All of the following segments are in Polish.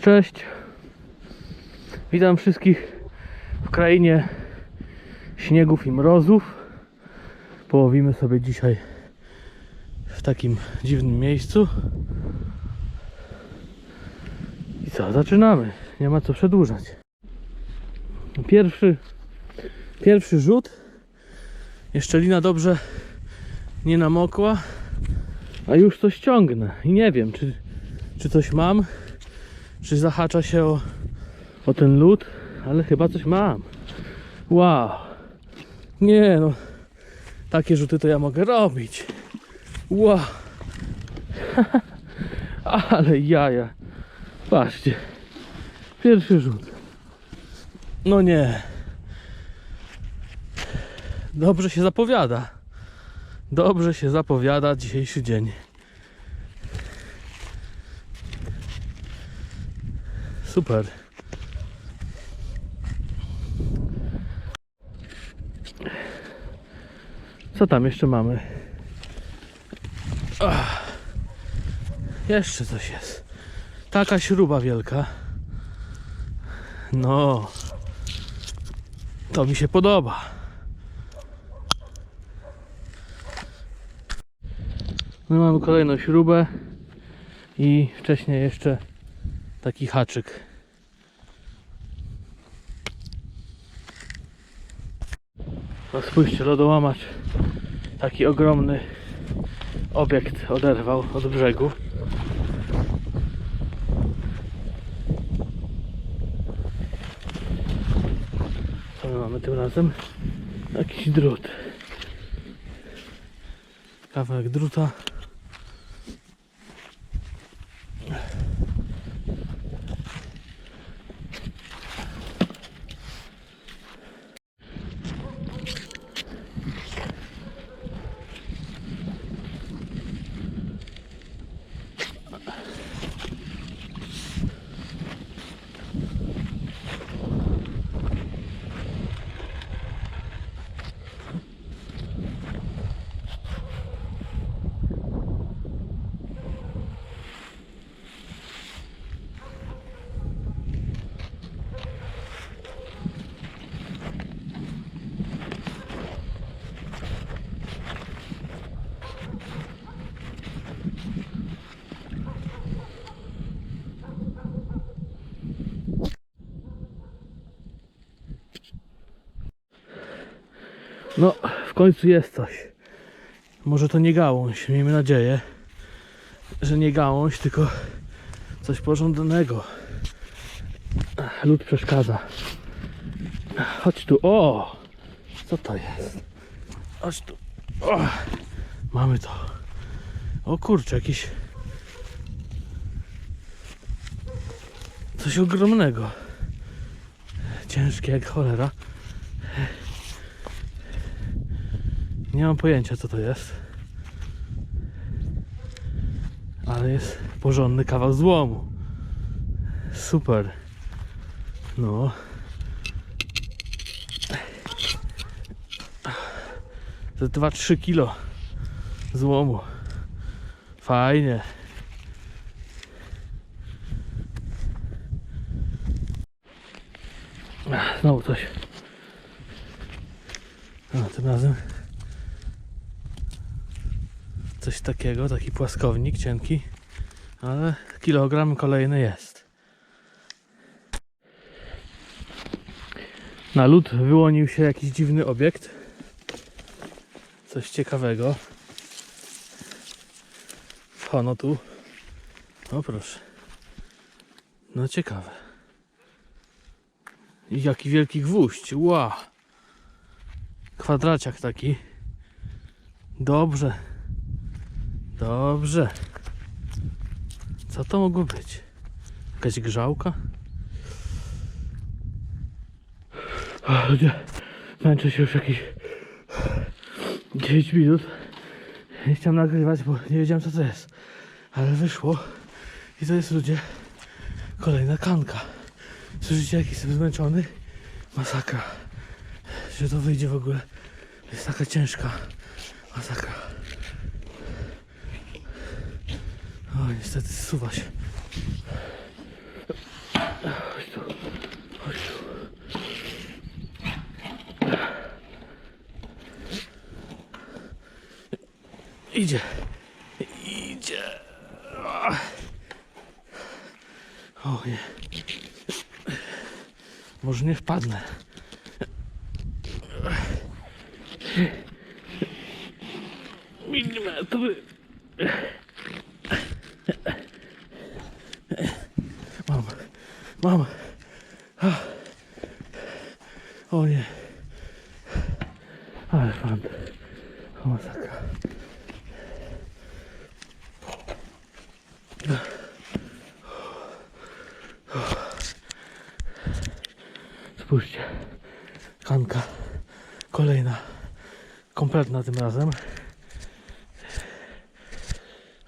Cześć. Witam wszystkich w krainie śniegów i mrozów. Połowimy sobie dzisiaj w takim dziwnym miejscu. I co, zaczynamy. Nie ma co przedłużać. Pierwszy, pierwszy rzut. Jeszcze lina dobrze nie namokła, a już coś ciągnę. I nie wiem, czy, czy coś mam, czy zahacza się o, o ten lód, ale chyba coś mam. Wow. Nie no, takie rzuty to ja mogę robić. Wow. ale jaja. Patrzcie. Pierwszy rzut. No nie. Dobrze się zapowiada. Dobrze się zapowiada dzisiejszy dzień. Super. Co tam jeszcze mamy? Ach. Jeszcze coś jest. Taka śruba wielka. No. To mi się podoba. My mamy kolejną śrubę i wcześniej jeszcze taki haczyk. No spójrzcie, lodołamacz taki ogromny obiekt oderwał od brzegu. Co my mamy tym razem? Jakiś drut. Kawałek druta. No, w końcu jest coś. Może to nie gałąź, miejmy nadzieję, że nie gałąź, tylko coś porządnego. Lód przeszkadza. Chodź tu, o! Co to jest? Chodź tu. O! Mamy to. O kurczę, jakiś... Coś ogromnego. Ciężkie jak cholera. Nie mam pojęcia co to jest. Ale jest porządny kawał złomu. Super. No. To 2-3 kilo złomu. Fajnie. Znowu coś. No, tym razem coś takiego, taki płaskownik cienki, ale kilogram kolejny jest. Na lód wyłonił się jakiś dziwny obiekt. Coś ciekawego. Wchono tu. O proszę. No ciekawe. I jaki wielki gwóźdź. Ła. Kwadraciak taki. Dobrze. Dobrze. Co to mogło być? Jakaś grzałka? Ludzie, męczę się już jakieś 10 minut. Nie chciałem nagrywać, bo nie wiedziałem co to jest. Ale wyszło. I to jest ludzie kolejna kanka. Słyszycie jaki jestem zmęczony? Masakra. Że to wyjdzie w ogóle. Jest taka ciężka. Masakra. No niestety zsuwa się. Chodź tu. Chodź tu. Idzie. Idzie. O nie. Może nie wpadnę. Milimetry. Mam. Mam. O nie. Ale fan. Masakra. Spójrzcie. Kanka. Kolejna. Kompletna tym razem.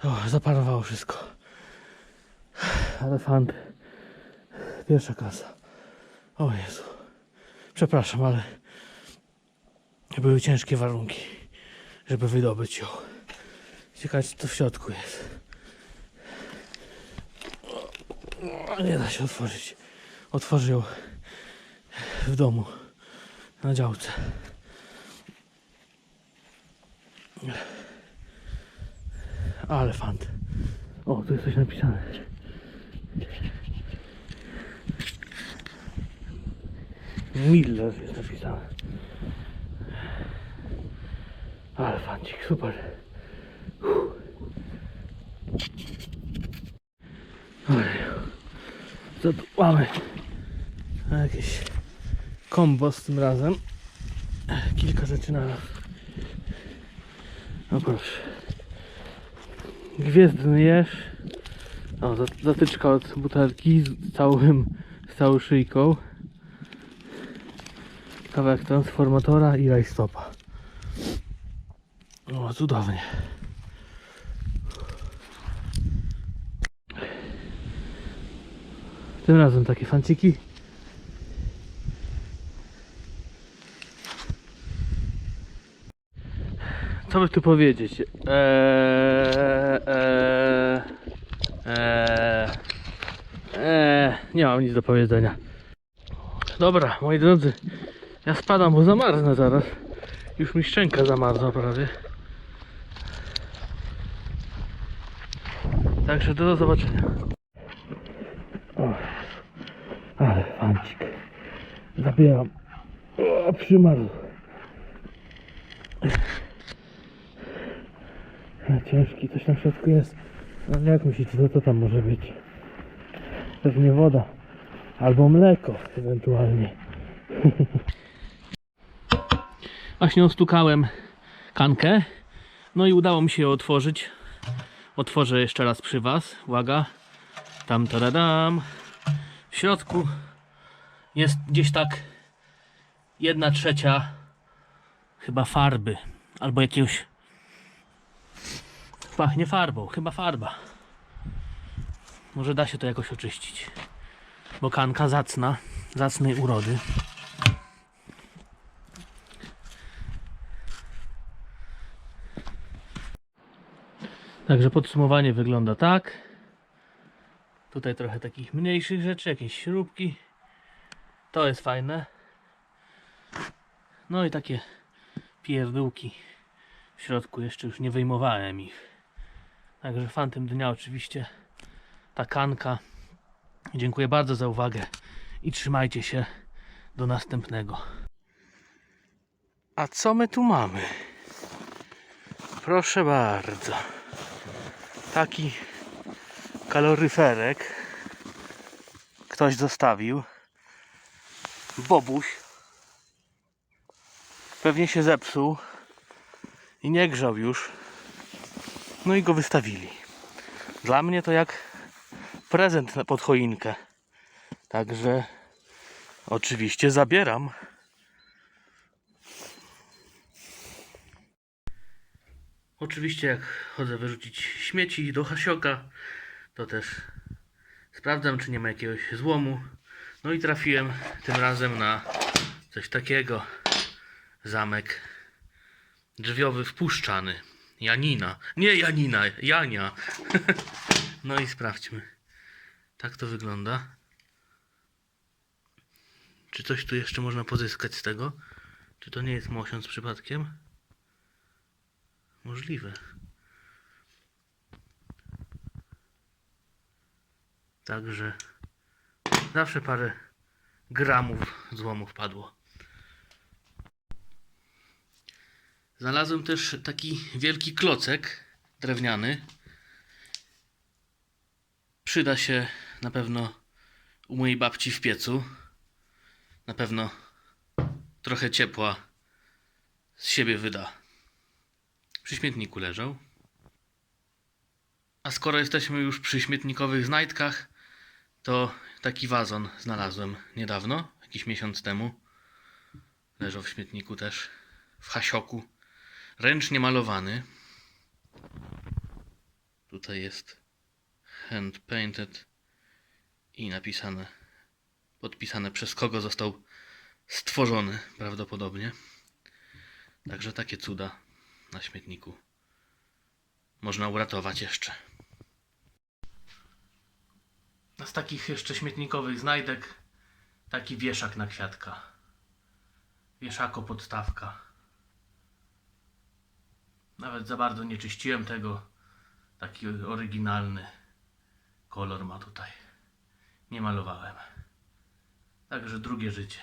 O, zaparowało wszystko. Elefant. Pierwsza klasa. O Jezu. Przepraszam, ale były ciężkie warunki, żeby wydobyć ją. Ciekawe, co w środku jest. O, Nie da się otworzyć. Otworzę ją w domu, na działce. Ale fant. O, tu jest coś napisane. Miller jest napisane. Ale super. Uff. Co tu mamy? Jakieś kombo z tym razem. Kilka rzeczy na. No proszę. Gwiezdny jeż. O, za- zatyczka od butelki z całym, z całą szyjką. Kawałek transformatora i rajstopa. O, cudownie. Tym razem takie fanciki. Co by tu powiedzieć? Eee, eee, eee, nie mam nic do powiedzenia. Dobra, moi drodzy, ja spadam, bo zamarznę zaraz. Już mi szczęka zamarzła prawie. Także do zobaczenia. O, ale fancik. Zabieram. O, przymarł. Ciężki, coś w środku jest. No jak myślicie, co to tam może być? Pewnie woda. Albo mleko, ewentualnie. Właśnie ostukałem kankę. No i udało mi się ją otworzyć. Otworzę jeszcze raz przy Was. Uwaga. Tam taradam. W środku jest gdzieś tak jedna trzecia chyba farby. Albo jakiegoś pachnie farbą. Chyba farba. Może da się to jakoś oczyścić. Bo kanka zacna. Zacnej urody. Także podsumowanie wygląda tak. Tutaj trochę takich mniejszych rzeczy, jakieś śrubki. To jest fajne. No i takie pierdółki w środku jeszcze już nie wyjmowałem ich. Także fantem dnia oczywiście ta kanka. Dziękuję bardzo za uwagę i trzymajcie się do następnego. A co my tu mamy? Proszę bardzo. Taki kaloryferek ktoś zostawił. Bobuś pewnie się zepsuł i nie grzał już. No i go wystawili. Dla mnie to jak prezent pod choinkę. Także oczywiście zabieram. Oczywiście jak chodzę wyrzucić śmieci do hasioka, to też sprawdzam czy nie ma jakiegoś złomu. No i trafiłem tym razem na coś takiego. Zamek drzwiowy wpuszczany. Janina. Nie Janina, Jania. no i sprawdźmy. Tak to wygląda. Czy coś tu jeszcze można pozyskać z tego? Czy to nie jest mosiąc przypadkiem? Możliwe. Także zawsze parę gramów złomu wpadło. Znalazłem też taki wielki klocek drewniany. Przyda się na pewno u mojej babci w piecu. Na pewno trochę ciepła z siebie wyda. Przy śmietniku leżał. A skoro jesteśmy już przy śmietnikowych znajdkach, to taki wazon znalazłem niedawno, jakiś miesiąc temu. Leżał w śmietniku też, w hasioku. Ręcznie malowany. Tutaj jest hand painted i napisane, podpisane przez kogo został stworzony prawdopodobnie. Także takie cuda na śmietniku można uratować jeszcze. Z takich jeszcze śmietnikowych znajdek taki wieszak na kwiatka. Wieszako podstawka. Nawet za bardzo nie czyściłem tego. Taki oryginalny kolor ma tutaj. Nie malowałem. Także drugie życie.